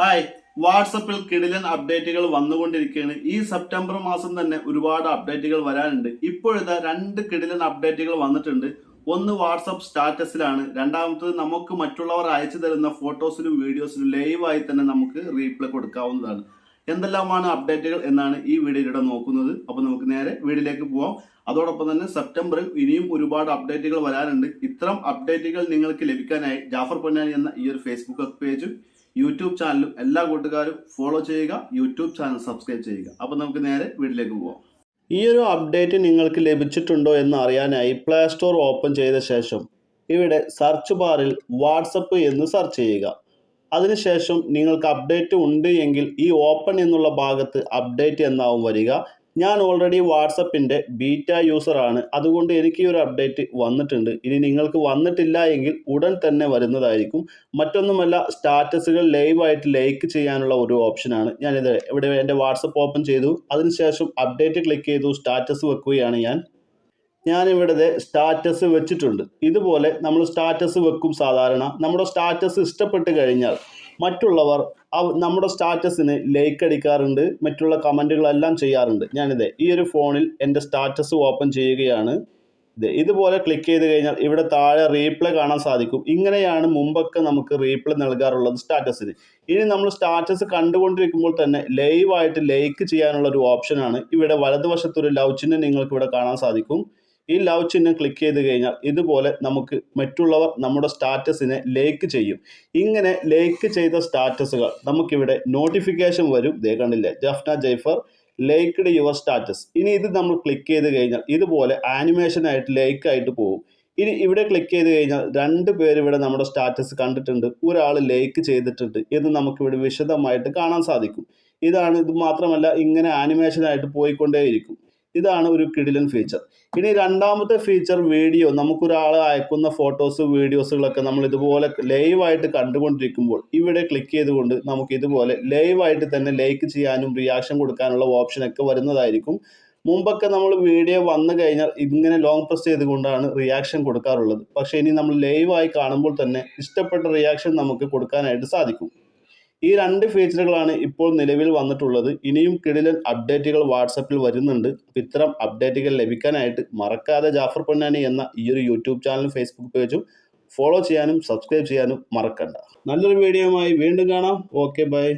Hi. വാട്സപ്പിൽ കിടിലൻ അപ്ഡേറ്റുകൾ വന്നുകൊണ്ടിരിക്കുകയാണ്. ഈ സെപ്റ്റംബർ മാസം തന്നെ ഒരുപാട് അപ്ഡേറ്റുകൾ വരാനുണ്ട്. ഇപ്പോഴത്തെ രണ്ട് കിടിലൻ അപ്ഡേറ്റുകൾ വന്നിട്ടുണ്ട്. ഒന്ന് വാട്സപ്പ് സ്റ്റാറ്റസിലാണ്. രണ്ടാമത്തത് നമുക്ക് മറ്റുള്ളവർ അയച്ചു തരുന്ന ഫോട്ടോസിലും വീഡിയോസിലും ലൈവായി തന്നെ നമുക്ക് റീപ്ലൈ കൊടുക്കാവുന്നതാണ്. എന്തെല്ലാമാണ് അപ്ഡേറ്റുകൾ എന്നാണ് ഈ വീഡിയോയിലൂടെ നോക്കുന്നത്. അപ്പോൾ നമുക്ക് നേരെ വീഡിയോയിലേക്ക് പോവാം. അതോടൊപ്പം തന്നെ സെപ്റ്റംബറിൽ ഇനിയും ഒരുപാട് അപ്ഡേറ്റുകൾ വരാനുണ്ട്. ഇത്തരം അപ്ഡേറ്റുകൾ നിങ്ങൾക്ക് ലഭിക്കാനായി ജാഫർ പൊന്നാനി എന്ന ഈ ഒരു ഫേസ്ബുക്ക് പേജും യൂട്യൂബ് ചാനലും എല്ലാ കൂട്ടുകാരും ഫോളോ ചെയ്യുക യൂട്യൂബ് ചാനൽ സബ്സ്ക്രൈബ് ചെയ്യുക. അപ്പോൾ നമുക്ക് നേരെ വീട്ടിലേക്ക് പോവാം. ഈ ഒരു അപ്ഡേറ്റ് നിങ്ങൾക്ക് ലഭിച്ചിട്ടുണ്ടോ എന്ന് അറിയാനായി പ്ലേ സ്റ്റോർ ഓപ്പൺ ചെയ്ത ശേഷം ഇവിടെ സെർച്ച് ബാറിൽ വാട്സപ്പ് എന്ന് സെർച്ച് ചെയ്യുക. അതിനുശേഷം നിങ്ങൾക്ക് അപ്ഡേറ്റ് ഉണ്ട് എങ്കിൽ ഈ ഓപ്പൺ എന്നുള്ള ഭാഗത്ത് അപ്ഡേറ്റ് എന്നാവും വരിക. ഞാൻ ഓൾറെഡി വാട്സപ്പിന്റെ ബീറ്റ യൂസറാണ്. അതുകൊണ്ട് എനിക്ക് ഒരു അപ്ഡേറ്റ് വന്നിട്ടുണ്ട്. ഇനി നിങ്ങൾക്ക് വന്നിട്ടില്ല എങ്കിൽ ഉടൻ തന്നെ വരുന്നതായിരിക്കും. മറ്റൊന്നുമല്ല സ്റ്റാറ്റസുകൾ ലൈവായിട്ട് ലൈക്ക് ചെയ്യാനുള്ള ഒരു ഓപ്ഷനാണ് ഞാനിത് ഇവിടെ എന്റെ വാട്സപ്പ് ഓപ്പൺ ചെയ്തു. അതിനുശേഷം അപ്ഡേറ്റ് ക്ലിക്ക് ചെയ്തു. സ്റ്റാറ്റസ് വെക്കുകയാണ് ഞാൻ. ഞാനിവിടെ സ്റ്റാറ്റസ് വെച്ചിട്ടുണ്ട്. ഇതുപോലെ നമ്മൾ സ്റ്റാറ്റസ് വെക്കും സാധാരണ. നമ്മുടെ സ്റ്റാറ്റസ് ഇഷ്ടപ്പെട്ട് കഴിഞ്ഞാൽ മറ്റുള്ളവർ നമ്മുടെ സ്റ്റാറ്റസിന് ലൈക്ക് അടിക്കാറുണ്ട്. മറ്റുള്ള കമന്റുകളെല്ലാം ചെയ്യാറുണ്ട്. ഞാനിത് ഈ ഒരു ഫോണിൽ എന്റെ സ്റ്റാറ്റസ് ഓപ്പൺ ചെയ്യുകയാണ്. ഇത് ഇതുപോലെ ക്ലിക്ക് ചെയ്ത് കഴിഞ്ഞാൽ ഇവിടെ താഴെ റീപ്ലൈ കാണാൻ സാധിക്കും. ഇങ്ങനെയാണ് മുമ്പൊക്കെ നമുക്ക് റീപ്ലൈ നൽകാറുള്ളത് സ്റ്റാറ്റസിന് ഇനി നമ്മൾ സ്റ്റാറ്റസ് കണ്ടുകൊണ്ടിരിക്കുമ്പോൾ തന്നെ ലൈവായിട്ട് ലൈക്ക് ചെയ്യാനുള്ള ഒരു ഓപ്ഷനാണ് ഇവിടെ വലതുവശത്തൊരു ലവ് ചിഹ്നം നിങ്ങൾക്ക് ഇവിടെ കാണാൻ സാധിക്കും. ഈ ലവ് ചിഹ്നം ക്ലിക്ക് ചെയ്ത് കഴിഞ്ഞാൽ ഇതുപോലെ നമുക്ക് മറ്റുള്ളവർ നമ്മുടെ സ്റ്റാറ്റസിനെ ലൈക്ക് ചെയ്യും. ഇങ്ങനെ ലൈക്ക് ചെയ്ത സ്റ്റാറ്റസുകൾ നമുക്കിവിടെ നോട്ടിഫിക്കേഷൻ വരും. ദേ കണ്ടില്ലേ? Jafna Jaifar liked your status ഇനി ഇത് നമ്മൾ ക്ലിക്ക് ചെയ്ത് കഴിഞ്ഞാൽ ഇതുപോലെ ആനിമേഷനായിട്ട് ആയിട്ട് ലൈക്ക് ആയിട്ട് പോകും. ഇനി ഇവിടെ ക്ലിക്ക് ചെയ്ത് കഴിഞ്ഞാൽ രണ്ട് പേര് ഇവിടെ നമ്മുടെ സ്റ്റാറ്റസ് കണ്ടിട്ടുണ്ട്. ഒരാൾ ലൈക്ക് ചെയ്തിട്ടുണ്ട് എന്ന് നമുക്കിവിടെ വിശദമായിട്ട് കാണാൻ സാധിക്കും. ഇതാണ് ഇത് മാത്രമല്ല ഇങ്ങനെ ആനിമേഷനായിട്ട് പോയിക്കൊണ്ടേയിരിക്കും. ഇതാണ് ഒരു കിടിലൻ ഫീച്ചർ ഇനി രണ്ടാമത്തെ ഫീച്ചർ വീഡിയോ നമുക്കൊരാൾ അയക്കുന്ന ഫോട്ടോസ് വീഡിയോസുകളൊക്കെ നമ്മൾ ഇതുപോലെ ലൈവായിട്ട് കണ്ടുകൊണ്ടിരിക്കുമ്പോൾ ഇവിടെ ക്ലിക്ക് ചെയ്തുകൊണ്ട് നമുക്ക് ഇതുപോലെ ലൈവായിട്ട് തന്നെ ലൈക്ക് ചെയ്യാനും റിയാക്ഷൻ കൊടുക്കാനുള്ള ഓപ്ഷനൊക്കെ വരുന്നതായിരിക്കും. മുമ്പൊക്കെ നമ്മൾ വീഡിയോ വന്നു കഴിഞ്ഞാൽ ഇങ്ങനെ ലോങ് പ്രസ് ചെയ്തുകൊണ്ടാണ് റിയാക്ഷൻ കൊടുക്കാറുള്ളത്. പക്ഷേ ഇനി നമ്മൾ ലൈവായി കാണുമ്പോൾ തന്നെ ഇഷ്ടപ്പെട്ട റിയാക്ഷൻ നമുക്ക് കൊടുക്കാനായിട്ട് സാധിക്കും. ഈ രണ്ട് ഫീച്ചറുകളാണ് ഇപ്പോൾ നിലവിൽ വന്നിട്ടുള്ളത്. ഇനിയും കിടിലൻ അപ്ഡേറ്റുകൾ വാട്സപ്പിൽ വരുന്നുണ്ട്. ഇത്തരം അപ്ഡേറ്റുകൾ ലഭിക്കാനായിട്ട് മറക്കാതെ ജാഫർ പൊന്നാനി എന്ന ഈ ഒരു യൂട്യൂബ് ചാനലും ഫേസ്ബുക്ക് പേജും ഫോളോ ചെയ്യാനും സബ്സ്ക്രൈബ് ചെയ്യാനും മറക്കണ്ട. നല്ലൊരു വീഡിയോയുമായി വീണ്ടും കാണാം. Okay bye